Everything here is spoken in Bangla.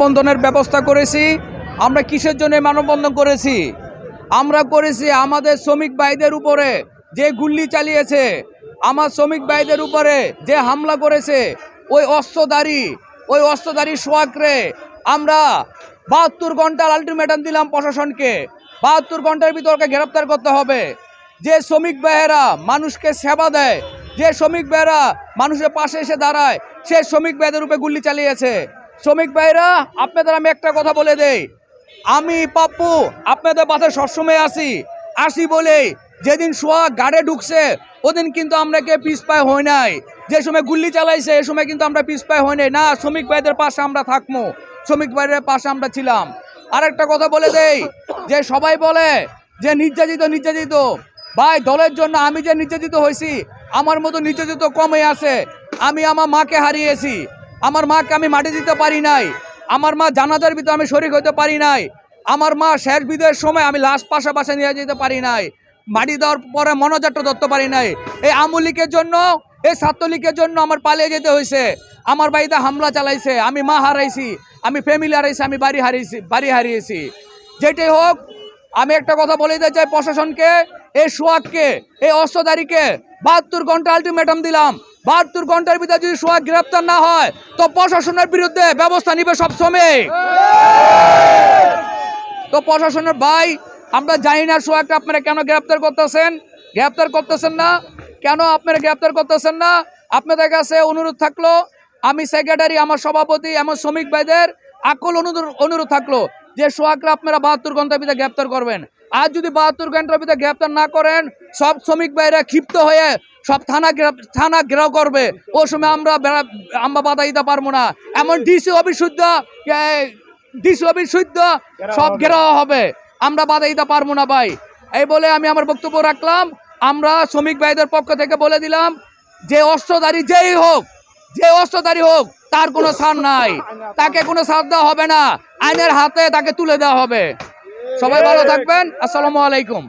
মানববন্ধনের ব্যবস্থা করেছি, আমরা কিসের জন্য মানববন্ধন করেছি? আমরা করেছি আমাদের শ্রমিক ভাইদের উপরে যে গুল্লি চালিয়েছে, আমার শ্রমিক ভাইদের উপরে যে হামলা করেছে, ওই অস্ত্রধারী ওই অস্ত্রধারী সোয়াকরে আমরা বাহাত্তর ঘণ্টার আলটিমেটাম দিলাম প্রশাসনকে। বাহাত্তর ঘণ্টার ভিতরকে গ্রেপ্তার করতে হবে। যে শ্রমিক ভাইয়েরা মানুষকে সেবা দেয়, যে শ্রমিক ভাইয়েরা মানুষের পাশে এসে দাঁড়ায়, সে শ্রমিক ভাইদের উপরে গুলি চালিয়েছে। শ্রমিক ভাইরা, আপনাদের আমি একটা কথা বলে দেই। আমি পাপ্পু, আপনাদের পাশে সবসময় আসি আসি বলে যেদিন সোয়া গাড়ে ঢুকছে, ওদিন কিন্তু আমরা কে পিস পায় হয় নাই। যে সময় গুল্লি চালাইছে, এ সময় কিন্তু আমরা পিস পায় হয় নাই। না, শ্রমিক ভাইদের পাশে আমরা থাকব শ্রমিক ভাইদের পাশে আমরা ছিলাম। আর একটা কথা বলে দেই, যে সবাই বলে যে নির্যাতিত নির্যাতিত। ভাই, দলের জন্য আমি যে নির্যাতিত হয়েছি আমার মতো নির্যাতিত কমে আছে। আমি আমার মাকে হারিয়েছি। আমার মাকে আমি মাটি দিতে পারি নাই। আমার মা জানাজার ভিতরে আমি শরিক হতে পারি নাই। আমার মা শেষ বিদের সময় আমি লাশ পাশাপাশি নিয়ে যেতে পারি নাই। মাটি দেওয়ার পরে মনোজাট্টা ধরতে পারি নাই। এই আমলিকের জন্য, এই ছাত্রলীগের জন্য আমার পালিয়ে যেতে হয়েছে আমার বাড়িতে হামলা চালাইছে, আমি মা হারাইছি, আমি ফ্যামিলি হারাইছি, আমি বাড়ি হারিয়েছি বাড়ি হারিয়েছি। যেটাই হোক, আমি একটা কথা বলে দিতে চাই প্রশাসনকে, এই সোয়াককে এই অস্ত্রধারীকে বাহাত্তর ঘণ্টা আলটিমেটাম দিলাম। বাহাত্তর ঘণ্টার ভিতরে যদি সোয়াক গ্রেপ্তার না হয়, তো প্রশাসনের বিরুদ্ধে ব্যবস্থা নিবে সব সময় তো প্রশাসনের ভাই, আমরা জানি না সোহাগটা আপনারা কেন গ্রেপ্তার করতেছেন। গ্রেপ্তার করতেছেন না। কেন আপনারা গ্রেপ্তার করতেছেন না? আপনাদের কাছে অনুরোধ থাকল, আমি সেক্রেটারি আমার সভাপতি আমার শ্রমিক ভাইদের আকল অনুরোধ অনুরোধ থাকল যে সোহাগরা আপনারা বাহাত্তর ঘণ্টার ভিতরে গ্রেপ্তার করবেন। আর যদি বাহাত্তর ঘণ্টার ভিতরে গ্রেপ্তার না করেন সব শ্রমিক ভাইরা ক্ষিপ্ত হয়ে সব থানা থানা ঘেরাও করবে। ও সময় আমরা আমরা বাধা দিতে পারব না। এমন ডিসি অফিস অবিশুদ্ধ ডিসি অবিশুদ্ধ সব ঘেরাও হবে। আমরা বাধা দিতে পারব না ভাই। এই বলে আমি আমার বক্তব্য রাখলাম। আমরা শ্রমিক ভাইদের পক্ষ থেকে বলে দিলাম যে অস্ত্রধারী যেই হোক যে অস্ত্রধারী হোক তার কোনো সার নাই। তাকে কোনো সার দেওয়া হবে না। আইনের হাতে তাকে তুলে দেওয়া হবে। সবাই ভালো থাকবেন। আসসালামু আলাইকুম।